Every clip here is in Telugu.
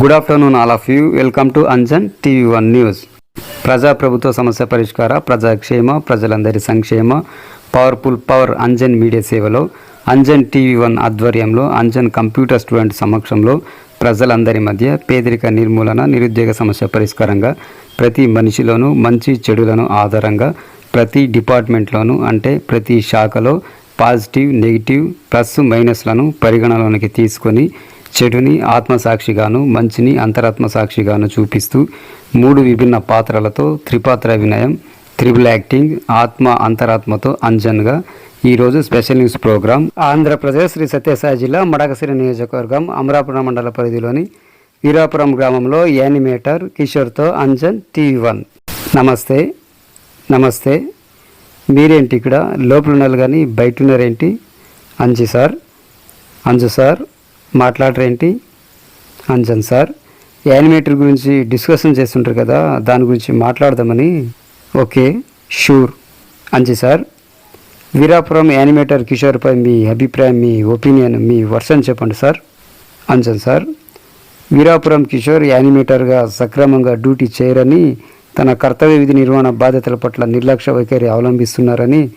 Good afternoon all of you welcome to Anjan TV one news ప్రజా ప్రభుత్వ సమస్య పరిష్కార ప్రజాక్షేమ ప్రజలందరి సంక్షేమ పవర్ఫుల్ పవర్ అంజన్ మీడియా సేవలో అంజన్ టీవీ వన్ ఆధ్వర్యంలో అంజన్ కంప్యూటర్ స్టూడెంట్ సమక్షంలో ప్రజలందరి మధ్య పేదరిక నిర్మూలన నిరుద్యోగ సమస్య పరిష్కారంగా ప్రతి మనిషిలోనూ మంచి చెడులను ఆధారంగా ప్రతి డిపార్ట్మెంట్లోనూ అంటే ప్రతి శాఖలో పాజిటివ్ నెగిటివ్ ప్లస్ మైనస్లను పరిగణలోనికి తీసుకొని చెడుని ఆత్మసాక్షిగాను మంచిని అంతరాత్మ సాక్షిగాను చూపిస్తూ మూడు విభిన్న పాత్రలతో త్రిపాత్ర వినయం త్రిబుల్ యాక్టింగ్ ఆత్మ అంతరాత్మతో అంజన్గా ఈరోజు special news program. Andhra Pradesh Shri Sathya Sai జిల్లా మడకసిరి నియోజకవర్గం అమరాపురం మండల పరిధిలోని వీరాపురం గ్రామంలో యానిమేటర్ కిషోర్తో అంజన్ టీవీ వన్. నమస్తే నమస్తే. మీరేంటి ఇక్కడ? లోపల ఉన్నారు కానీ బయట ఉన్నారేంటి? Anju sir Anju sir. మాట్లాడరేంటి Anjan sir. Animator గురించి డిస్కషన్ చేస్తుంటారు కదా దాని గురించి మాట్లాడదామని. Okay sure. Anji sir Veerapuram animator కిషోర్పై మీ అభిప్రాయం మీ ఒపీనియన్ మీ వర్షన్ చెప్పండి సార్. అంజన్ సార్ వీరాపురం కిషోర్ యానిమేటర్గా సక్రమంగా డ్యూటీ చేయరని తన కర్తవ్య విధి నిర్వహణ బాధ్యతల పట్ల నిర్లక్ష్య వైఖరి అవలంబిస్తున్నారని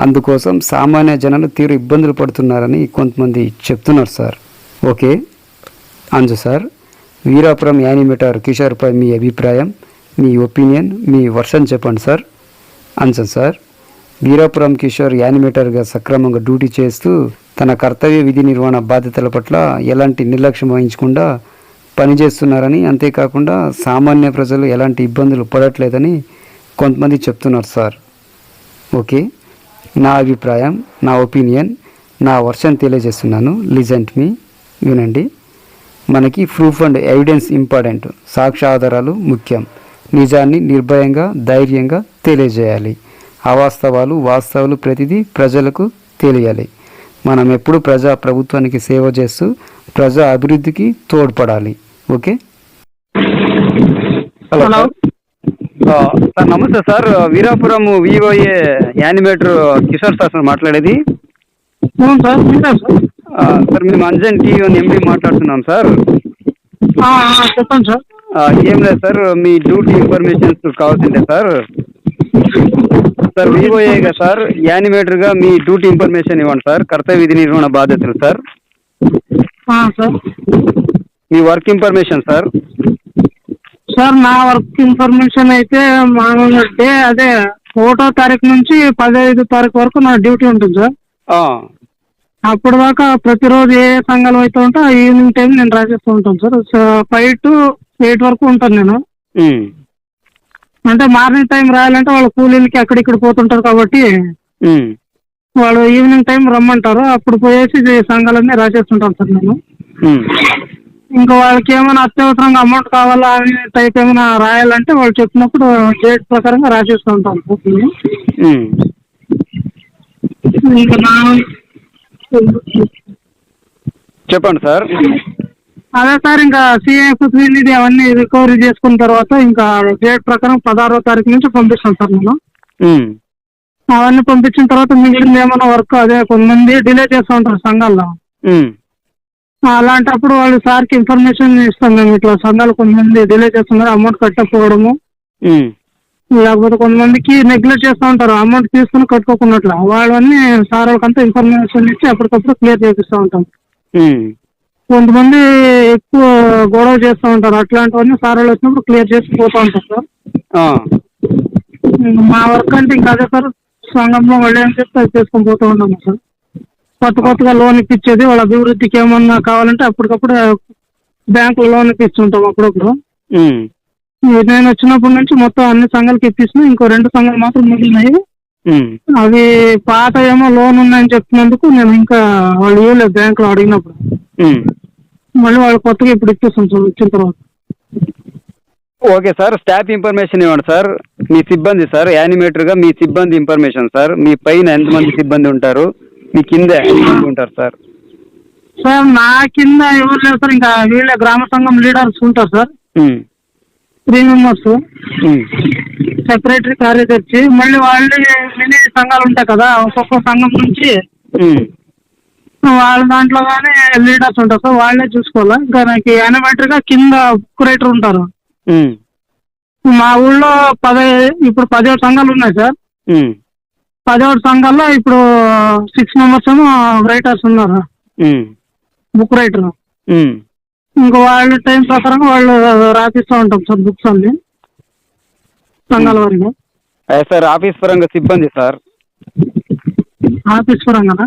అందుకోసం సామాన్య జనాలు తీవ్ర ఇబ్బందులు పడుతున్నారని కొంతమంది చెప్తున్నారు sir. Okay. Anju sir Veerapuram animator కిషోర్పై మీ అభిప్రాయం మీ ఒపీనియన్ మీ వర్షన్ చెప్పండి సార్ అంజన్ సార్ వీరాపురం కిషోర్ యానిమేటర్గా సక్రమంగా డ్యూటీ చేస్తూ తన కర్తవ్య విధి నిర్వహణ బాధ్యతల పట్ల ఎలాంటి నిర్లక్ష్యం వహించకుండా పనిచేస్తున్నారని అంతేకాకుండా సామాన్య ప్రజలు ఎలాంటి ఇబ్బందులు పడట్లేదని కొంతమంది చెప్తున్నారు సార్ ఓకే. నా అభిప్రాయం నా ఒపీనియన్ నా వర్షన్ తెలియజేస్తున్నాను. లిజెంట్ మీ వినండి మనకి ప్రూఫ్ అండ్ ఎవిడెన్స్ ఇంపార్టెంట్ సాక్ష్యాధారాలు ముఖ్యం. నిజాన్ని నిర్భయంగా ధైర్యంగా తెలియజేయాలి. అవాస్తవాలు వాస్తవాలు ప్రతిదీ ప్రజలకు తెలియాలి. మనం ఎప్పుడు ప్రజా ప్రభుత్వానికి సేవ చేస్తూ ప్రజా అభివృద్ధికి తోడ్పడాలి. ఓకే? హలో సార్ నమస్తే sir. Veerapuram VOA animator Kishore sir sir మాట్లాడేది సార్. సార్ మేము అంజన్ టీవీ ఎంపీ మాట్లాడుతున్నాం సార్. చెప్పండి సార్. ఏం లేదు సార్ మీ డ్యూటీ ఇన్ఫర్మేషన్స్ కావాల్సిందే సార్. సార్ వివోఏగా సార్ యానిమేటర్గా మీ డ్యూటీ ఇన్ఫర్మేషన్ ఇవ్వండి సార్ కర్తవ్య విధి నిర్వహణ బాధ్యతలు సార్. సార్. మీ వర్క్ ఇన్ఫర్మేషన్ సార్. సార్ నా వర్క్ ఇన్ఫర్మేషన్ అయితే మామూలుగా అదే ఒకటో తారీఖు నుంచి పదహైదు తారీఖు వరకు నా డ్యూటీ ఉంటుంది సార్. అప్పటి దాకా ప్రతిరోజు ఏ ఏ సంఘాలు అయితే ఉంటో ఆ ఈవినింగ్ టైం నేను రాసేస్తూ ఉంటాను సార్. ఫైవ్ టు ఎయిట్ వరకు ఉంటాను నేను. అంటే మార్నింగ్ టైం రాయాలంటే వాళ్ళ కూలీలకి అక్కడిక్కడ పోతుంటారు కాబట్టి వాళ్ళు ఈవినింగ్ టైం రమ్మంటారు. అప్పుడు పోయేసి సంఘాలన్నీ రాసేస్తుంటాను సార్ నేను. ఇంకా వాళ్ళకి ఏమైనా అత్యవసరంగా అమౌంట్ కావాలా అని టైప్ ఏమైనా రాయాలంటే వాళ్ళు చెప్పినప్పుడు డేట్ ప్రకారంగా రాసేస్తూ ఉంటాం బుక్ని. ఉమ్. ఇంకా నా చెప్పండి సార్. అదే సార్ ఇంకా సిఎఫ్ ఇది అవన్నీ రికవరీ చేసుకున్న తర్వాత ఇంకా డేట్ ప్రకారం పదహారో తారీఖు నుంచి పంపిస్తాను సార్ నేను అవన్నీ పంపించిన తర్వాత మిగిలింది ఏమైనా వర్క్ అదే కొంతమంది డిలే చేస్తూ ఉంటారు సంఘాల్లో. అలాంటప్పుడు వాళ్ళు సార్కి ఇన్ఫర్మేషన్ ఇస్తాం మేము ఇట్లా సంఘాలు కొంతమంది డిలే చేస్తున్నారు అమౌంట్ కట్టకపోవడము. లేకపోతే కొంతమందికి నెగ్లెక్ట్ చేస్తూ ఉంటారు. అమౌంట్ తీసుకుని కట్టుకోకున్నట్లు. వాళ్ళని సార్ వాళ్ళకంతా ఇన్ఫర్మేషన్ ఇచ్చి అప్పటికప్పుడు క్లియర్ చేపిస్తూ ఉంటాం. కొంతమంది ఎక్కువ గొడవ చేస్తూ ఉంటారు. అట్లాంటివన్నీ సార్ వాళ్ళు వచ్చినప్పుడు క్లియర్ చేసి పోతూ ఉంటారు సార్. మా వర్క్ అంటే ఇంకా అదే సార్. సంఘంలో వాళ్ళు ఏం చెప్తే అది చేసుకొని పోతూ ఉన్నాము సార్. కొత్త కొత్తగా లోన్ ఇప్పించేది. వాళ్ళ అభివృద్ధికి ఏమన్నా కావాలంటే అప్పటికప్పుడు బ్యాంకులో లోన్ ఇప్పిస్తుంటాం అప్పుడప్పుడు. నేను వచ్చినప్పటి నుంచి మొత్తం అన్ని సంఘాలకి ఇప్పిస్తున్నా ఇంకో రెండు సంఘాలు మాత్రం మిగిలినాయి. అవి పాత ఏమో లోన్ ఉన్నాయని చెప్తున్నందుకు నేను ఇంకా వాళ్ళు ఇవ్వలేదు బ్యాంకులో అడిగినప్పుడు. ఉమ్. మళ్ళీ వాళ్ళు కొత్తగా ఇప్పుడు ఇప్పిస్తాం సార్ వచ్చిన తర్వాత. ఓకే సార్ స్టాఫ్ ఇన్ఫర్మేషన్ ఇవ్వండి సార్. మీ సిబ్బంది సార్ యానిమేటర్గా మీ సిబ్బంది ఇన్ఫర్మేషన్ సార్. మీ పైన ఎంతమంది సిబ్బంది ఉంటారు? మీ కింద ఎంతమంది ఉంటారు సార్? సార్ నా కింద ఎవరు లేరు సార్ ఇంకా వీళ్ళే గ్రామ సంఘం లీడర్స్ ఉంటారు సార్. త్రీ మెంబర్స్ సెక్రటరీ కార్యదర్శి. మళ్ళీ వాళ్ళే మినీ సంఘాలు ఉంటాయి కదా ఒక్కొక్క సంఘం నుంచి వాళ్ళ దాంట్లో కానీ లీడర్స్ ఉంటారు. సార్ వాళ్ళే చూసుకోవాలి? ఇంకా నాకు యానిమేటర్గా కింద బుక్ రైటర్ ఉంటారు మా ఊళ్ళో పదే ఇప్పుడు పదిహేడు సంఘాలు ఉన్నాయి సార్. పదిహేడు సంఘాల్లో ఇప్పుడు సిక్స్ మెంబర్స్ ఏమో రైటర్స్ ఉన్నారు. Book writer. ఇంకా వాళ్ళ టైం ప్రకారం వాళ్ళు రాపిస్తూ ఉంటాం సార్ బుక్స్ అన్ని. సంఘాల అదే సార్ ఆఫీస్ పరంగా సిబ్బంది సార్. ఆఫీస్ పరంగా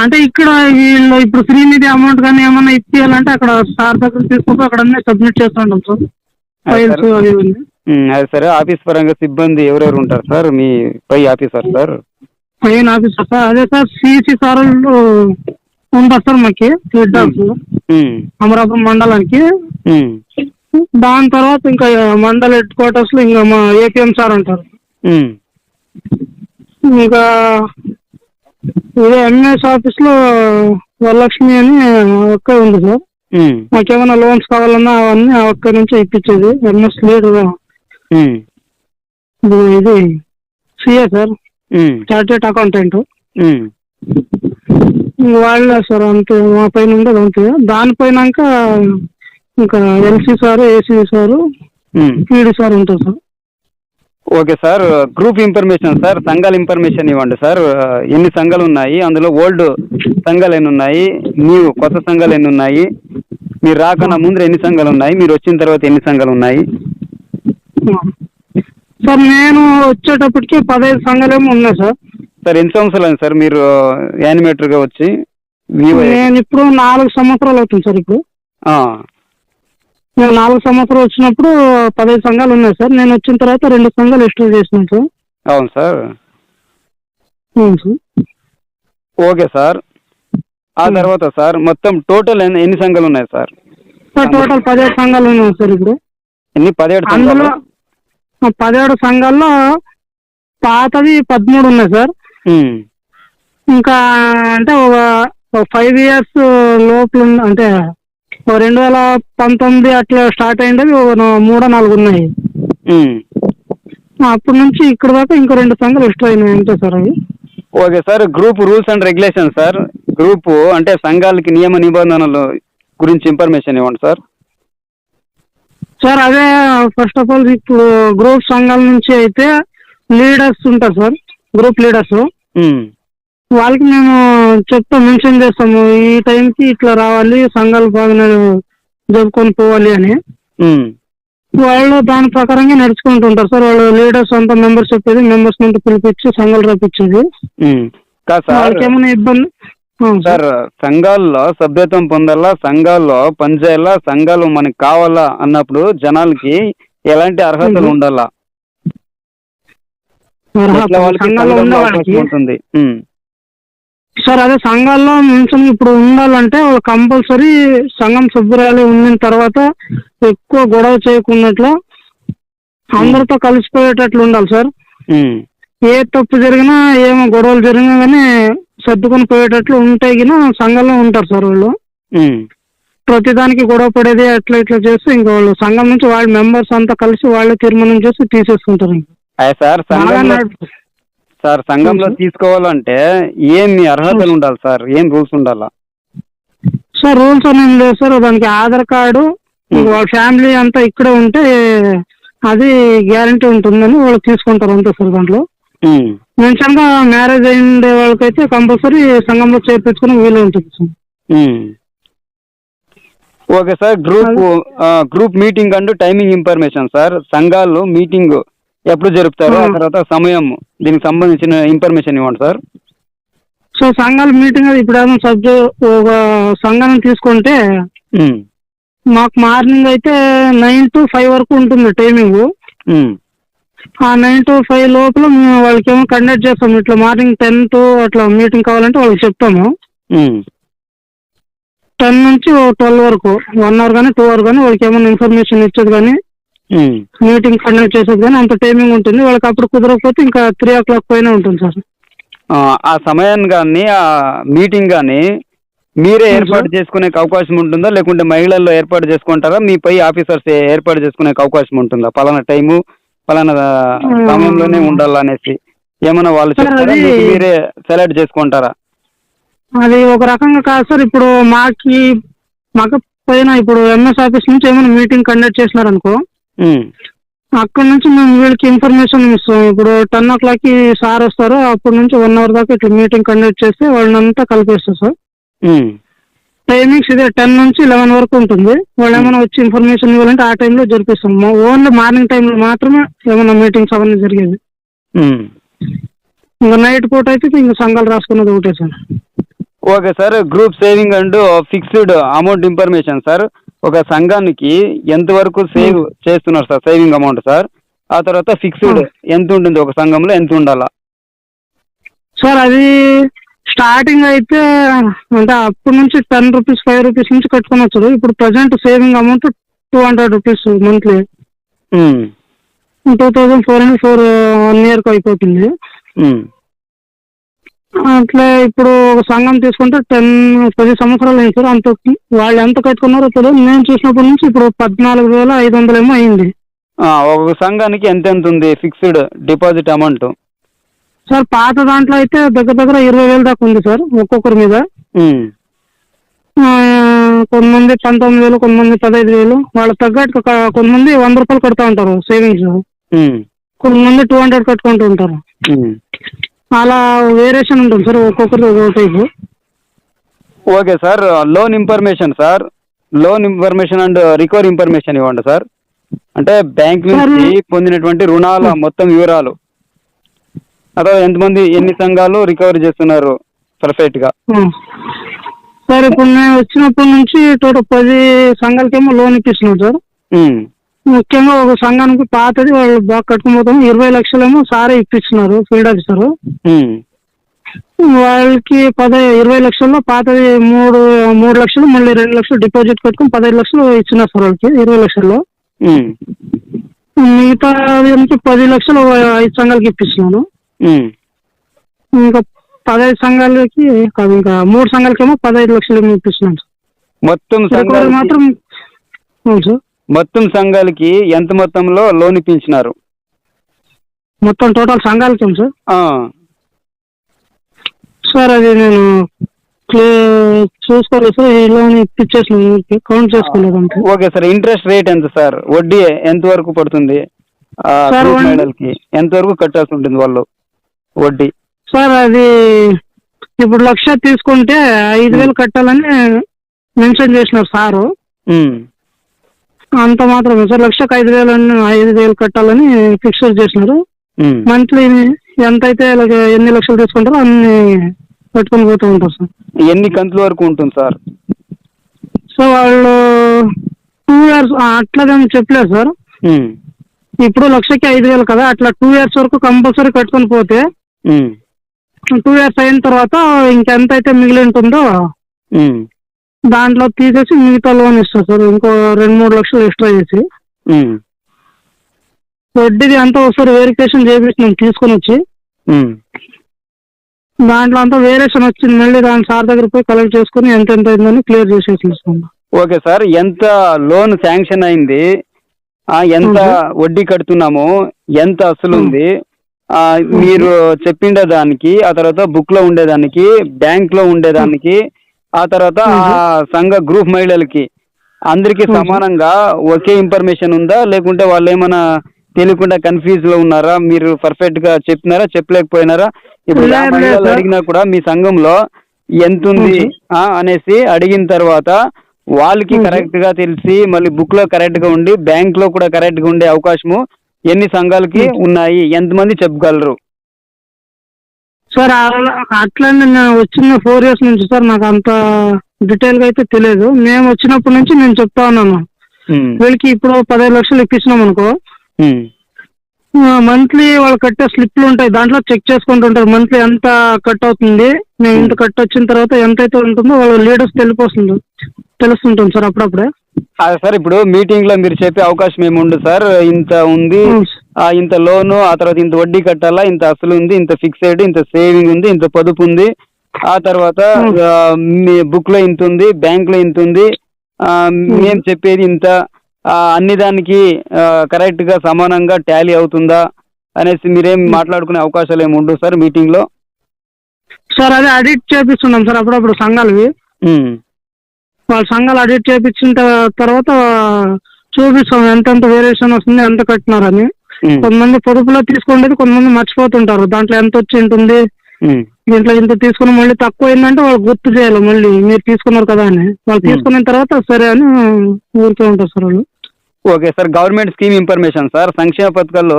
అంటే ఇక్కడ వీళ్ళు ఇప్పుడు శ్రీనిధి అమౌంట్ కానీ ఏమన్నా ఇప్పించాలంటే అక్కడ సార్ దగ్గర తీసుకుంటూ అక్కడ అన్నీ సబ్మిట్ చేస్తూ ఉంటాం సార్. ఫైల్స్ అవి అదే సరే ఆఫీస్ పరంగా సిబ్బంది ఎవరెవరు ఉంటారు సార్? మీ పై ఆఫీసర్ సార్? పైన ఆఫీసర్ సార్ అదే సార్ సిసి సార్ ఉంటారు సార్ మాకి హెడ్ ఆఫీస్ ఉమ్, అమరాపురం మండలానికి. దాని తర్వాత ఇంకా మండల్ హెడ్ క్వార్టర్స్లో ఇంకా మా ఏపీఎం సార్ ఉంటారు ఉమ్, ఇంకా ఇదే ఎంఎస్ ఆఫీస్లో వరలక్ష్మి అని ఒక్క ఉంది సార్. మాకేమైనా లోన్స్ కావాలన్నా అవన్నీ ఒక్క నుంచే ఇప్పించేది. ఎంఎస్ లీడ్ ఉమ్, ఇది సిఏ సార్. Chartered accountant. వాళ్ళే సార్ అంతే మా పైన ఉండదు అంతే. దానిపైనాక ఇంకా LC sir AC sir. PD sir ఉంటారు sir. Okay sir group information sir సంఘాల ఇన్ఫర్మేషన్ ఇవ్వండి సార్. ఎన్ని సంఘాలు ఉన్నాయి అందులో ఓల్డ్ సంఘాలు ఎన్ని ఉన్నాయి న్యూ కొత్త సంఘాలు ఎన్ని ఉన్నాయి మీరు రాకన్నా ముందు ఎన్ని సంఘాలు ఉన్నాయి మీరు వచ్చిన తర్వాత ఎన్ని సంఘాలు ఉన్నాయి? సార్ నేను వచ్చేటప్పటికి పదహైదు సంఘాలేమో ఉన్నాయి సార్. సార్ ఎన్ని సంవత్సరాలు అయింది సార్ మీరు యానిమేటర్గా వచ్చి వివో నేను ఇప్పుడు నాలుగు సంవత్సరాలు అవుతుంది సార్ ఇప్పుడు. ఆ, నేను నాలుగు సంవత్సరాలు వచ్చినప్పుడు పదహైదు సంఘాలు ఉన్నాయి సార్. నేను వచ్చిన తర్వాత రెండు సంఘాలు ఎక్స్ట్రా చేసినాను సార్. అవును సార్. అవును సార్. Okay sir. ఆ తర్వాత సార్ మొత్తం టోటల్ ఎన్ని ఎన్ని సంఘాలు ఉన్నాయి సార్? సార్ టోటల్ పదిహేడు సంఘాలు ఉన్నాయి సార్ ఇప్పుడు. ఎన్ని పదిహేడు అందులో సంఘాలు పదిహేడు సంఘాల్లో పాతవి పదమూడు ఉన్నాయి సార్. ఇంకా అంటే ఒక ఫైవ్ ఇయర్స్ లోపల అంటే రెండు వేల పంతొమ్మిది అట్లా స్టార్ట్ నా- మూడో నాలుగు ఉన్నాయి. అప్పటి నుంచి ఇక్కడ దాకా ఇంకో రెండు సంఘాలు ఎక్స్ట్రా అయినాయి అంతే సార్ అవి. Okay sir group rules and regulation sir. Group అంటే సంఘాలకి నియమ నిబంధనలు గురించి ఇన్ఫర్మేషన్ ఇవ్వండి సార్. సార్ అదే ఫస్ట్ ఆఫ్ ఆల్ ఇప్పుడు గ్రూప్ సంఘాల నుంచి అయితే లీడర్స్ ఉంటారు సార్. గ్రూప్ లీడర్స్ వాళ్ళకి మేము చెప్తాం మెన్షన్ చేస్తాము. ఈ టైంకి ఇట్లా రావాలి సంఘాలు బాగా జరుపుకొని పోవాలి అని. వాళ్ళు దాని ప్రకారంగా నడుచుకుంటుంటారు సార్ వాళ్ళు లీడర్స్ అంతా మెంబర్స్ చెప్పేది మెంబర్స్ నుండి పిలిపించి సంఘాలు రప్పించేది. ఉమ్. కాదు సార్? వాళ్ళకి ఏమైనా ఇబ్బంది? సార్ సంఘాల్లో సభ్యత్వం పొందాలా సంఘాల్లో పనిచేయాలా సంఘాలు మనకి కావాలా అన్నప్పుడు జనాలకి ఎలాంటి అర్హతలు. ఉండాలా అర్హత ఎట్లా వాళ్ళకి సంఘాల్లో సంఘంలో ఉన్న అవకాశం వాళ్ళకి ఉంటుంది. సార్ అదే సంఘాల్లో మెన్షన్ ఇప్పుడు ఉండాలంటే వాళ్ళు కంపల్సరీ సంఘం సభ్యురాలు ఉన్న తర్వాత ఎక్కువ గొడవ చేయకున్నట్లు అందరితో కలిసిపోయేటట్లు ఉండాలి సార్. ఏ తప్పు జరిగినా ఏమో గొడవలు జరిగినా కానీ సర్దుకొని పోయేటట్లు ఉంటే గిన సంఘంలో ఉంటారు సార్ వాళ్ళు. ప్రతిదానికి గొడవ పడేది అట్లా ఇట్లా చేస్తే ఇంకా వాళ్ళు సంఘం నుంచి వాళ్ళ మెంబర్స్ అంతా కలిసి వాళ్ళే తీర్మానం చేసి తీసేసుకుంటారు ఇంకా. అయ్య సార్ సంఘంలో సార్ సంఘంలో. తీసుకోవాలంటే ఏం మీ అర్హతలు ఉండాలి సార్? ఏం రూల్స్ ఉండాలా? సార్ రూల్స్ అని ఏం లేదు సార్. దానికి ఆధార్ కార్డు వాళ్ళ ఫ్యామిలీ అంతా ఇక్కడే ఉంటే అది గ్యారంటీ ఉంటుందని వాళ్ళు తీసుకుంటారు అంతే సార్ దాంట్లో. మెన్షన్గా మ్యారేజ్ అయిండే వాళ్ళకైతే కంపల్సరీ సంఘంలో చేర్పించుకుని వీలు ఉంటుంది sir. Okay sir group group meeting and timing information sir. సంఘాలు మీటింగ్ ఎప్పుడు జరుపుతారో ఆ ఆ. తర్వాత సమయం దీనికి సంబంధించిన ఇన్ఫర్మేషన్ ఇవ్వండి సార్ సో సంఘాల మీటింగ్ ఇప్పుడు ఏమైనా సబ్జెక్ట్ ఒక సంఘాన్ని తీసుకుంటే ఉమ్. మాకు మార్నింగ్ అయితే నైన్ టు ఫైవ్ వరకు ఉంటుంది టైమింగ్ ఉమ్. ఆ నైన్ టు ఫైవ్ లోపల మేము వాళ్ళకి ఏమో కండక్ట్ చేస్తాం ఇట్లా మార్నింగ్ టెన్ టు అట్లా మీటింగ్ కావాలంటే వాళ్ళకి చెప్తాము. టెన్ నుంచి ట్వెల్వ్ వరకు వన్ అవర్ కానీ టూ అవర్ కానీ వాళ్ళకి ఏమైనా ఇన్ఫర్మేషన్ ఇచ్చేది కానీ. మీటింగ్ కండక్ట్ చేసేది కానీ అంత టైమింగ్ ఉంటుంది. వాళ్ళకి అప్పుడు కుదరకపోతే ఇంకా త్రీ ఓ క్లాక్ పైన ఉంటుంది సార్. ఆ, సమయాన్ని కానీ ఆ మీటింగ్ కానీ మీరే అవును ఏర్పాటు. చేసుకునే అవకాశం ఉంటుందా? లేకుంటే మహిళల్లో ఏర్పాటు చేసుకుంటారా? మీ పై ఆఫీసర్స్ ఏర్పాటు చేసుకునే అవకాశం ఉంటుందా? పలానా టైము పలానా సమయంలోనే ఉండాలనేసి ఏమన్నా వాళ్ళు చెప్తారా? మీరే సెలెక్ట్ చేసుకుంటారా? అది ఒక రకంగా కాదు సార్. ఇప్పుడు మాకి మాకు పైన ఇప్పుడు ఎంఎస్ ఆఫీస్ నుంచి ఏమైనా మీటింగ్ కండక్ట్ చేసినారు అనుకో ఉమ్, అక్కడ నుంచి మేము వీళ్ళకి ఇన్ఫర్మేషన్ ఇస్తాం. ఇప్పుడు టెన్ ఓ క్లాక్కి సార్ వస్తారు. అప్పటి నుంచి వన్ అవర్ దాకా ఇట్లా మీటింగ్ కండక్ట్ చేస్తే వాళ్ళని అంతా కలిపేస్తారు సార్. టైమింగ్స్ ఇదే టెన్ నుంచి లెవెన్ వరకు ఉంటుంది. వాళ్ళు ఏమైనా వచ్చి ఇన్ఫర్మేషన్ ఇవ్వాలంటే ఆ టైంలో జరిపిస్తాం. ఓన్లీ మార్నింగ్ టైంలో మాత్రమే ఏమైనా మీటింగ్స్ అవన్నీ జరిగేది. ఇంకా నైట్ పూట అయితే ఇంకా సంఘాలు రాసుకున్నది ఒకటే sir. Okay sir group saving and fixed amount information sir. ఒక సంఘానికి ఎంత వరకు సేవ్ చేస్తున్నారు సార్ సేవింగ్ అమౌంట్ సార్? ఆ తర్వాత ఫిక్స్డ్ ఎంత ఉంటుంది ఒక సంఘంలో ఎంత ఉండాలా? సార్ అది స్టార్టింగ్ అయితే అంటే అప్పటి నుంచి టెన్ రూపీస్ ఫైవ్ రూపీస్ నుంచి కట్టుకొని వచ్చారు. ఇప్పుడు present saving amount two hundred rupees monthly two thousand four hundred four one ఇయర్కి అయిపోతుంది. ఉమ్, అట్లా ఇప్పుడు ఒక సంఘం తీసుకుంటే టెన్ పది సంవత్సరాలు అయింది సార్. అంత వాళ్ళు ఎంత కట్టుకున్నారో తెలియదు. నేను చూసినప్పటి నుంచి ఇప్పుడు పద్నాలుగు వేల ఐదు వందలేమో అయింది. ఆ, ఒక సంఘానికి ఎంత ఎంత ఉంది ఫిక్స్డ్ డిపాజిట్ అమౌంట్? సార్ పాత దాంట్లో అయితే దగ్గర దగ్గర ఇరవై వేలు దాకా ఉంది సార్ ఒక్కొక్కరి మీద. కొంతమంది పంతొమ్మిది వేలు కొంతమంది పదహైదు వేలు. వాళ్ళ తగ్గట్టు కొంతమంది వంద రూపాయలు కడతా ఉంటారు సేవింగ్స్. కొంతమంది టూ హండ్రెడ్ కట్టుకుంటూ ఉంటారు. అలా వేరియేషన్ ఉంటుంది సార్ ఒక్కొక్కరి ఒక్కొక్క type okay sir loan information sir loan information and recovery information ఇవ్వండి సార్. అంటే బ్యాంక్ నుంచి పొందినటువంటి రుణాల మొత్తం వివరాలు. అదో ఎంతమంది ఎన్ని సంఘాలు రికవరీ చేస్తున్నారు పర్ఫెక్ట్గా సార్ ఇప్పుడు నేను వచ్చినప్పటి నుంచి టోటల్ పది సంఘాలకేమో లోన్ ఇప్పిస్తున్నాం సార్. ముఖ్యంగా ఒక సంఘానికి పాతది వాళ్ళు బాగా కట్టుకుపోతాం ఇరవై లక్షలేమో సారే ఇప్పిస్తున్నారు ఫీల్డ్ ఆఫీసర్. వాళ్ళకి పద ఇరవై లక్షల్లో పాతది మూడు మూడు లక్షలు మళ్ళీ రెండు లక్షలు డిపాజిట్ కట్టుకుని పదహైదు లక్షలు ఇచ్చినారు సార్ వాళ్ళకి ఇరవై లక్షల్లో. మిగతా పది లక్షలు ఐదు సంఘాలకి ఇప్పిస్తున్నాను. ఇంకా పదహైదు సంఘాలకి కాదు ఇంకా మూడు సంఘాలకేమో పదహైదు లక్షలు ఇప్పిస్తున్నాను సార్ మొత్తం మాత్రం అవును సార్. మొత్తం సంఘాలకి ఎంత మొత్తంలో లోన్ ఇప్పించినారు? మొత్తం టోటల్ సంఘాలకి ఏం సార్? ఆ, సార్ అది నేను చూసుకోలేదు సార్ ఈ లోన్ ఇప్పించేసిన ఊరికి కౌంట్ చేసుకోలేదు అంతే. ఓకే సార్ ఇంట్రెస్ట్ రేట్ ఎంత సార్? వడ్డీ ఎంత వరకు పడుతుంది? ఆ, సార్, వన్- మహిళలకి ఎంత వరకు కట్టాల్సి ఉంటుంది వాళ్ళు వడ్డీ? సార్ అది ఇప్పుడు లక్ష తీసుకుంటే ఐదు వేలు కట్టాలని మెన్షన్ చేసినారు సారు. ఉమ్, అంత మాత్రమే సార్ లక్షకు ఐదు వేలు ఐదు వేలు కట్టాలని ఫిక్స్ చేసినారు. మంత్లీ ఎంత అయితే ఎన్ని లక్షలు తీసుకుంటారో అన్ని పెట్టుకొని పోతూ ఉంటారు సార్. ఎన్ని కంతుల వరకు ఉంటుంది సార్? సో వాళ్ళు టూ ఇయర్స్ అట్లాగని చెప్పలేదు సార్. ఇప్పుడు లక్షకి ఐదు వేలు కదా అట్లా టూ ఇయర్స్ వరకు కంపల్సరీ కట్టుకొని పోతే టూ ఇయర్స్ అయిన తర్వాత ఇంకెంత అయితే మిగిలి ఉంటుందో దాంట్లో తీసేసి మిగతా లోన్ ఇస్తారు సార్. ఇంకో రెండు మూడు లక్షలు ఎక్స్ట్రా చేసి. వడ్డీది అంతా ఒకసారి వెరిఫికేషన్ చేపించినాం తీసుకొని వచ్చి. దాంట్లో అంతా వేరియేషన్ వచ్చింది. మళ్ళీ దాని సార్ దగ్గర పోయి కలెక్ట్ చేసుకుని ఎంత ఎంత అయిందని క్లియర్ చేసేసి ఇస్తాం ఓకే సార్. ఎంత లోన్ శాంక్షన్ అయింది? ఎంత వడ్డీ కడుతున్నాము? ఎంత అసలు ఉంది? మీరు చెప్పిండే దానికి ఆ తర్వాత బుక్లో ఉండేదానికి బ్యాంక్లో ఉండేదానికి ఆ తర్వాత ఆ సంఘ గ్రూప్ మహిళలకి అందరికి సమానంగా ఒకే ఇన్ఫర్మేషన్ ఉందా? లేకుంటే వాళ్ళు ఏమైనా తెలియకుండా కన్ఫ్యూజ్లో ఉన్నారా? మీరు పర్ఫెక్ట్గా చెప్పినారా? చెప్పలేకపోయినారా? ఇప్పుడు. అడిగినా కూడా మీ సంఘంలో ఎంత ఉంది ఆ, అనేసి అడిగిన తర్వాత వాళ్ళకి కరెక్ట్గా తెలిసి మళ్ళీ బుక్లో కరెక్ట్గా ఉండి బ్యాంక్లో కూడా కరెక్ట్గా ఉండే అవకాశము ఎన్ని సంఘాలకి ఉన్నాయి? ఎంతమంది చెప్పగలరు? సార్ అట్లనే నేను వచ్చిన ఫోర్ ఇయర్స్ నుంచి సార్ నాకు అంత డీటెయిల్గా అయితే తెలియదు మేము వచ్చినప్పటి నుంచి నేను చెప్తా ఉన్నాను. వీళ్ళకి ఇప్పుడు పదిహేను లక్షలు ఇప్పించినాం అనుకో. మంత్లీ వాళ్ళు కట్టే స్లిప్లు ఉంటాయి. దాంట్లో చెక్ చేసుకుంటుంటారు మంత్లీ ఎంత కట్ అవుతుంది నేను ఇంత కట్ వచ్చిన తర్వాత ఎంత అయితే ఉంటుందో వాళ్ళ లీడర్స్ తెలిపోతుంది తెలుస్తుంటుంది సార్ అప్పుడప్పుడే. సార్ ఇప్పుడు మీటింగ్లో మీరు చెప్పే అవకాశం ఏమి ఉండదు సార్? ఇంత ఉంది ఇంత లోను ఆ తర్వాత ఇంత వడ్డీ కట్టాలా ఇంత అసలు ఉంది ఇంత ఫిక్స్డ్ ఇంత సేవింగ్ ఉంది ఇంత పొదుపు ఉంది. ఆ తర్వాత మీ బుక్లో ఇంత ఉంది బ్యాంక్లో ఇంత ఉంది. ఆ, మేము చెప్పేది ఇంత అన్ని దానికి కరెక్ట్గా సమానంగా టాలీ అవుతుందా అనేసి మీరేం మాట్లాడుకునే అవకాశాలు ఏమి ఉండవు సార్ మీటింగ్లో? సార్ అదే అడిట్ చేపిస్తున్నాం సార్ అప్పుడప్పుడు సంఘాలవి. వాళ్ళ సంఘాలు అడిట్ చేపించిన తర్వాత చూపిస్తాం ఎంతెంత వేరియేషన్ వస్తుంది ఎంత కట్టినారని. కొంతమంది పొదుపులో తీసుకుండేది కొంతమంది మర్చిపోతుంటారు. దాంట్లో ఎంత వచ్చి ఉంటుంది దీంట్లో ఇంత తీసుకుని మళ్ళీ తక్కువ అయిందంటే వాళ్ళు గుర్తు చేయాలి మళ్ళీ మీరు తీసుకున్నారు కదా అని. వాళ్ళు తీసుకున్న తర్వాత సరే అని ఊరికే ఉంటారు సార్ వాళ్ళు. Okay sir government scheme information sir సంక్షేమ పథకాలు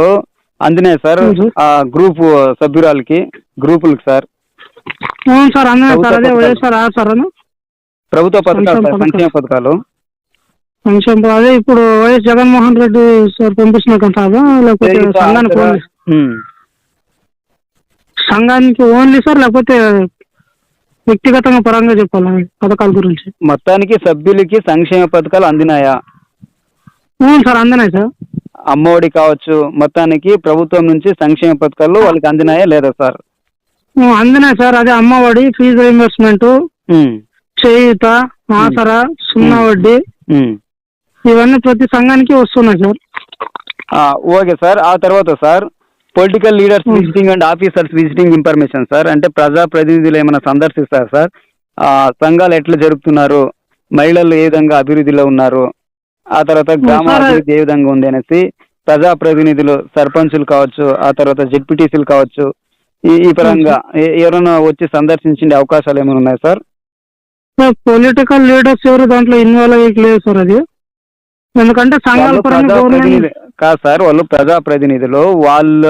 అందినాయి సార్ సార్. గ్రూప్ సభ్యురాలకి గ్రూపులకి సార్. అవును సార్ అన్న సార్ అదే ఆ సార్ అన్న ప్రభుత్వ పథకాలు సంక్షేమ సార్ పథకాలు. సంక్షేమ పథకాలు. సంక్షేమ అదే ఇప్పుడు వైఎస్ జగన్మోహన్ రెడ్డి సార్ పంపిస్తున్న కదా లేకపోతే సంఘానికి. సంఘానికి ఓన్లీ సార్ లేకపోతే వ్యక్తిగతంగా పరంగా చెప్పాలా పథకాల గురించి? మొత్తానికి సభ్యులకి సంక్షేమ పథకాలు అందినాయా? అవును సార్ అందనాయి సార్. అమ్మఒడి కావచ్చు మొత్తానికి ప్రభుత్వం నుంచి సంక్షేమ పథకాలు వాళ్ళకి అందినాయా లేదా సార్? అందినాయి సార్. అదే Ammavodi fee reimbursement um, Cheyutha Aasara సున్నా వడ్డీ. ఇవన్నీ ప్రతి సంఘానికి వస్తున్నాయి సార్. Okay sir. ఆ తర్వాత sir political leaders. Visiting and officers visiting information sir. అంటే ప్రజా ప్రతినిధులు ఏమైనా సందర్శిస్తారు సార్? ఆ, సంఘాలు ఎట్లా జరుపుతున్నారు? మహిళలు ఏ విధంగా అభివృద్ధిలో ఉన్నారు? ఆ తర్వాత గ్రామ అభివృద్ధి ఏ విధంగా ఉంది అనేసి ప్రజా ప్రతినిధులు సర్పంచులు కావచ్చు ఆ తర్వాత జెడ్పీటీసీలు కావచ్చు ఈ పరంగా ఎవరైనా వచ్చి సందర్శించే అవకాశాలు ఏమైనా ఉన్నాయి సార్? పొలిటికల్ లీడర్స్ ఎవరు దాంట్లో ఇన్వాల్వ్ అయ్యలేదు సార్ అది. ఎందుకంటే సంఘాల వాళ్ళు పరంగా గవర్నమెంట్ ప్రజాప్రతినిధి కాదు సార్ వాళ్ళు ప్రజాప్రతినిధులు వాళ్ళ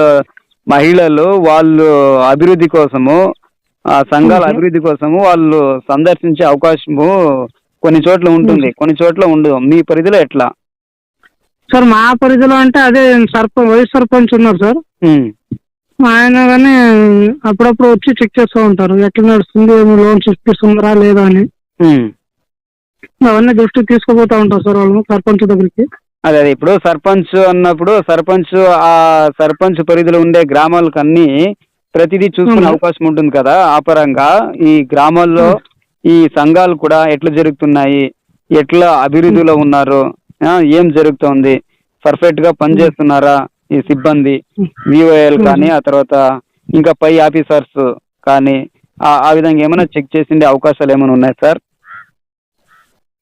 మహిళలు వాళ్ళు అభివృద్ధి కోసము ఆ సంఘాల ఓకే. అభివృద్ధి కోసము వాళ్ళు సందర్శించే అవకాశము కొన్ని చోట్ల ఉంటుంది. కొన్ని చోట్ల ఉండదు. మీ పరిధిలో ఎట్లా? సార్ మా పరిధిలో అంటే అదే సర్పంచ్ వైస్ సర్పంచ్ ఉన్నారు సార్. ఉమ్, ఆయన కానీ అప్పుడప్పుడు వచ్చి చెక్ చేస్తూ ఉంటారు. ఎట్లా నడుస్తుంది? ఏమి లోన్స్ ఇప్పిస్తున్నారా లేదా అని. అవన్నీ దృష్టికి తీసుకుపోతా ఉంటారు సార్ వాళ్ళు సర్పంచ్ దగ్గరికి. అదే అదే. ఇప్పుడు సర్పంచ్ అన్నప్పుడు సర్పంచ్ ఆ సర్పంచ్ పరిధిలో ఉండే గ్రామాలకు అన్ని ప్రతిదీ చూసుకునే. అవకాశం ఉంటుంది కదా ఆ పరంగా ఈ గ్రామాల్లో ఈ సంఘాలు కూడా ఎట్లా జరుగుతున్నాయి ఎట్లా అభివృద్ధిలో ఉన్నారు ఏం జరుగుతోంది పర్ఫెక్ట్గా పనిచేస్తున్నారా ఈ సిబ్బంది విఓఎల్ కానీ ఆ తర్వాత ఇంకా పై ఆఫీసర్స్ కానీ ఆ ఆ విధంగా ఏమైనా చెక్ చేసిండే అవకాశాలు ఏమైనా ఉన్నాయి సార్?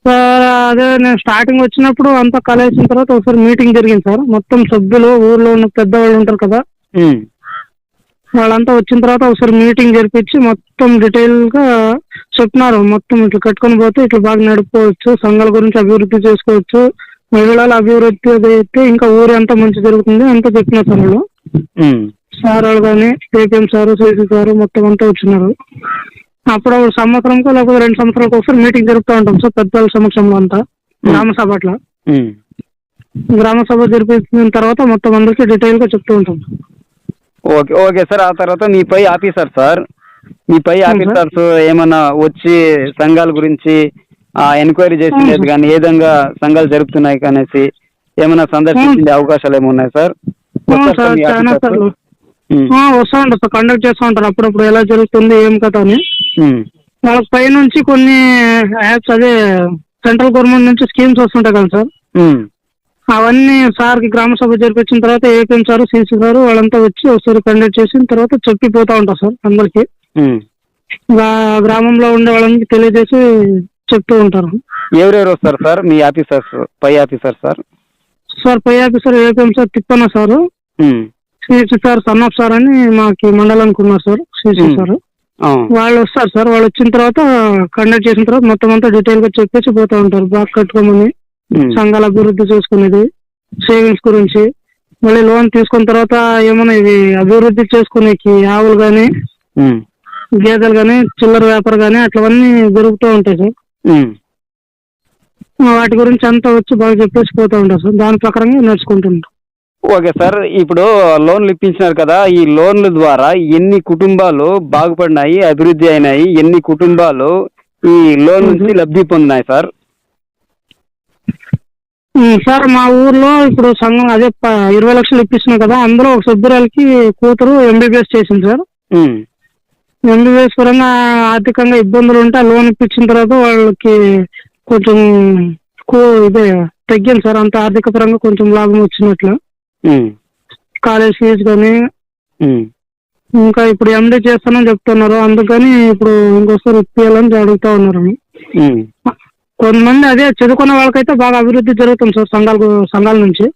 సార్ అదే నేను స్టార్టింగ్ వచ్చినప్పుడు అంతా కలిసిన తర్వాత ఒకసారి మీటింగ్ జరిగింది సార్. మొత్తం సభ్యులు ఊర్లో ఉన్న పెద్దవాళ్ళు ఉంటారు కదా. వాళ్ళంతా వచ్చిన తర్వాత ఒకసారి మీటింగ్ జరిపించి మొత్తం డీటెయిల్గా చెప్పినారు. మొత్తం ఇట్లా కట్టుకొని పోతే ఇట్లా బాగా నడుపుకోవచ్చు సంఘాల గురించి అభివృద్ధి చేసుకోవచ్చు మహిళల అభివృద్ధి అయితే ఇంకా ఊరు ఎంత మంచి జరుగుతుంది అంత చెప్పినారు సార్ వాళ్ళు. సార్ వాళ్ళు కానీ ఏపీఎం సారు సిసి సారు మొత్తం అంతా వచ్చినారు. అప్పుడప్పుడు సంవత్సరంకో లేకపోతే రెండు సంవత్సరాలకు ఒకసారి మీటింగ్ జరుపుతూ ఉంటాం సార్ పెద్దల సమక్షంలో అంతా. గ్రామ సభ అట్లా. గ్రామ సభ జరిపించిన తర్వాత మొత్తం అందరికీ డీటెయిల్గా చెప్తూ ఉంటాం. Okay okay sir. ఆ తర్వాత మీ పై ఆఫీసర్ సార్. మీ పై. ఆఫీసర్స్ ఏమన్నా వచ్చి సంఘాల గురించి ఎంక్వైరీ చేసిండేది. కానీ ఏ విధంగా సంఘాలు జరుపుతున్నాయి కనేసి ఏమైనా సందర్శించే అవకాశాలు ఏమి ఉన్నాయి సార్? సార్ వస్తూ ఉంటారు సార్ కండక్ట్ చేస్తూ ఉంటారు. అప్పుడప్పుడు ఎలా జరుగుతుంది ఏం కథ అని. వాళ్ళకి పై నుంచి కొన్ని యాప్స్ అదే సెంట్రల్ గవర్నమెంట్ నుంచి స్కీమ్స్ వస్తుంటాయి కదా సార్. అవన్నీ సార్కి గ్రామ సభ జరిపించిన తర్వాత ఏపీఎం సార్ సీసీ గారు వాళ్ళంతా వచ్చి ఒకసారి కండక్ట్ చేసిన తర్వాత చెప్పిపోతా ఉంటారు సార్ అందరికి. గ్రామంలో ఉండే వాళ్ళకి తెలియజేసి చెప్తూ ఉంటారు. ఎవరెవరు వస్తారు సార్? మీ ఆఫీసర్స్ పై ఆఫీసర్ సార్? సార్ పై officer APM sir Tippanna sir. CC sir Sannap sir అని మాకి మండలానికి ఉన్నారు సార్ సిసి. సార్. వాళ్ళు వస్తారు సార్ వాళ్ళు వచ్చిన తర్వాత కండక్ట్ చేసిన తర్వాత మొత్తం అంతా డీటెయిల్గా చెప్పేసి పోతా ఉంటారు. బాగా కట్టుకోమని సంఘాల అభివృద్ధి చేసుకునేది సేవింగ్స్ గురించి. మళ్ళీ లోన్ తీసుకున్న తర్వాత ఏమైనా ఇవి అభివృద్ధి చేసుకునేకి ఆవులు కానీ ఉమ్, గేదెలు కానీ చిల్లర వ్యాపారం కానీ అట్లవన్నీ జరుగుతూ ఉంటాయి సార్. వాటి గురించి అంతా వచ్చి బాగా చెప్పేసి పోతూ ఉంటారు సార్. దాని ప్రకారంగా నడుచుకుంటుంటారు ఓకే సార్ ఇప్పుడు లోన్లు ఇప్పించినారు కదా ఈ లోన్ల ద్వారా ఎన్ని కుటుంబాలు బాగుపడినాయి అభివృద్ధి అయినాయి ఎన్ని కుటుంబాలు ఈ లోన్ నుంచి లబ్ధి పొందినాయి సార్? సార్ మా ఊర్లో ఇప్పుడు సంఘం అదే ఇరవై లక్షలు ఇప్పిస్తున్నాం కదా అందులో ఒక సభ్యురాలకి కూతురు ఎంబీబీఎస్ చేసింది సార్. ఎంబీబీఎస్ పరంగా ఆర్థికంగా ఇబ్బందులు ఉంటే లోన్ ఇప్పించిన తర్వాత వాళ్ళకి కొంచెం ఇదే తగ్గింది సార్ అంత ఆర్థిక పరంగా కొంచెం లాభం వచ్చినట్లు. కాలేజ్ ఫీజు కానీ ఇంకా ఇప్పుడు ఎండి చేస్తానని చెప్తున్నారు. అందుకని ఇప్పుడు ఇంకోసారి ఇప్పియాలని అడుగుతా ఉన్నారు. కొంతమంది అదే చదువుకున్న వాళ్ళకైతే బాగా అభివృద్ధి జరుగుతుంది సార్ సంఘాల సంఘాల నుంచి.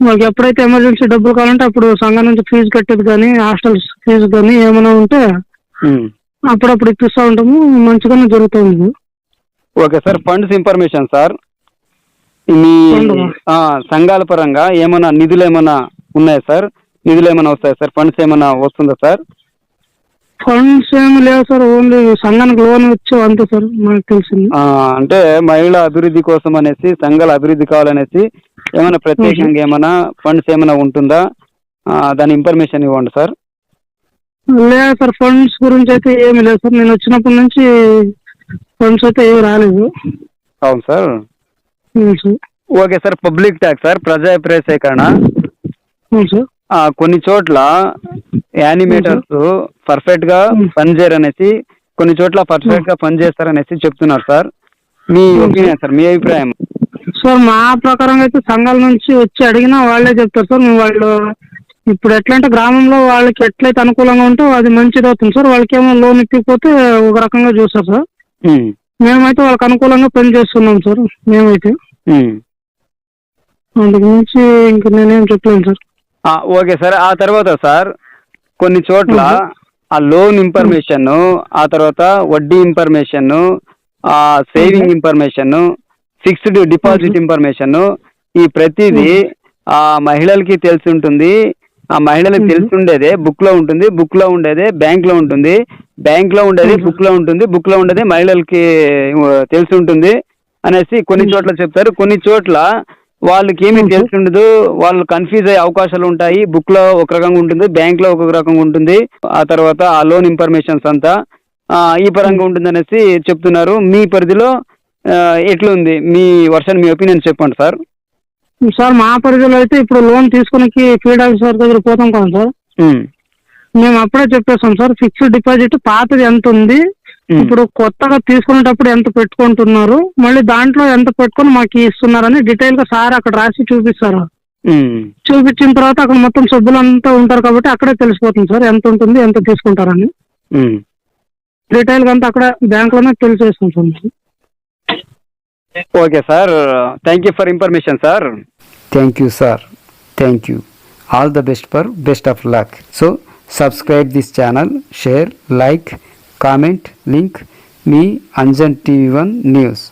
వాళ్ళకి ఎప్పుడైతే ఎమర్జెన్సీ డబ్బులు కావాలంటే అప్పుడు సంఘం నుంచి ఫీజు కట్టేది కానీ హాస్టల్ ఫీజు కానీ ఏమైనా ఉంటే. అప్పుడప్పుడు ఇప్పిస్తూ ఉంటాము. మంచిగానే జరుగుతుంది. Okay sir funds information sir. మీ సంఘాల పరంగా ఏమైనా నిధులు ఏమైనా ఉన్నాయా సార్? నిధులు ఏమైనా వస్తాయా సార్? ఫండ్స్ ఏమైనా వస్తుందా సార్? ఫండ్స్ ఏమి లేవు సార్ ఓన్లీ సంఘానికి లోన్ వచ్చే అంతే సార్ మనకు తెలిసింది. అంటే మహిళా అభివృద్ధి కోసం అనేసి సంఘాల అభివృద్ధి కావాలనేసి ఏమైనా ప్రత్యేకంగా ఏమైనా ఫండ్స్ ఏమైనా ఉంటుందా? దాని ఇన్ఫర్మేషన్ ఇవ్వండి సార్. లేదు సార్ ఫండ్స్ గురించి అయితే ఏమి లేదు సార్ నేను వచ్చినప్పటి నుంచి ఫండ్స్ అయితే ఏమి రాలేదు. అవును sir. Okay sir public tax sir ప్రజా సేకరణ కొన్ని చోట్ల యానిమేటర్స్ పర్ఫెక్ట్గా Hmm. పనిచేయరు అనేసి కొన్ని చోట్ల పర్ఫెక్ట్గా పనిచేస్తారనేసి చెప్తున్నారు సార్ మీ Hmm. ఒపీనియన్ సార్ మీ అభిప్రాయం? సార్ మా ప్రకారం అయితే సంఘాల నుంచి వచ్చి అడిగినా వాళ్ళే చెప్తారు సార్ వాళ్ళు ఇప్పుడు ఎట్లా అంటే గ్రామంలో వాళ్ళకి ఎట్లయితే అనుకూలంగా ఉంటే అది మంచిది అవుతుంది సార్ వాళ్ళకి ఏమో లోన్ ఇప్పిపోతే ఒక రకంగా చూస్తారు సార్ మేమైతే వాళ్ళకి అనుకూలంగా పని చేస్తున్నాం సార్. మేమైతే. అందుకు మించి ఇంక నేనేం చెప్పలేను సార్. Okay sir. ఆ తర్వాత సార్ కొన్ని చోట్ల. ఆ లోన్ ఇన్ఫర్మేషన్ ఆ తర్వాత వడ్డీ ఇన్ఫర్మేషన్ ఆ saving information fixed deposit information ఈ ప్రతిదీ ఆ మహిళలకి తెలిసి ఉంటుంది. ఆ మహిళలకు. తెలిసి ఉండేదే బుక్లో ఉంటుంది. బుక్లో ఉండేదే బ్యాంక్లో ఉంటుంది. బ్యాంక్లో ఉండేది. బుక్లో ఉంటుంది బుక్లో ఉండేది మహిళలకి తెలిసి ఉంటుంది అనేసి కొన్ని. చోట్ల చెప్తారు. కొన్ని చోట్ల వాళ్ళకి ఏమీ. తెలిసి ఉండదు. వాళ్ళు కన్ఫ్యూజ్ అయ్యే అవకాశాలు ఉంటాయి. బుక్లో ఒక రకంగా ఉంటుంది బ్యాంక్లో ఒక రకంగా ఉంటుంది. ఆ తర్వాత ఆ లోన్ ఇన్ఫర్మేషన్స్ అంతా ఈ పరంగా ఉంటుంది అనేసి చెప్తున్నారు. మీ పరిధిలో ఎట్లుంది? మీ వర్షన్ మీ ఒపీనియన్ చెప్పండి సార్. సార్ మా పరిధిలో అయితే ఇప్పుడు లోన్ తీసుకునికి ఫీల్డ్ ఆఫీసర్ దగ్గర పోతాం కదా సార్. మేము అప్పుడే చెప్పేస్తాం సార్ ఫిక్స్డ్ డిపాజిట్ పాతది ఎంత ఉంది ఇప్పుడు కొత్తగా తీసుకునేటప్పుడు ఎంత పెట్టుకుంటున్నారు మళ్ళీ దాంట్లో ఎంత పెట్టుకొని మాకు ఇస్తున్నారని డీటెయిల్గా సార్ అక్కడ రాసి చూపిస్తారు చూపించిన తర్వాత అక్కడ మొత్తం సభ్యులంతా ఉంటారు కాబట్టి అక్కడే తెలిసిపోతుంది సార్ ఎంత ఉంటుంది ఎంత తీసుకుంటారని. డీటెయిల్గా అంతా అక్కడ బ్యాంక్లోనే తెలిసేస్తాం sir. Okay sir thank you for information sir Thank you, sir. Thank you. All the best for best of luck. Subscribe this channel share like comment link me Anjan TV one news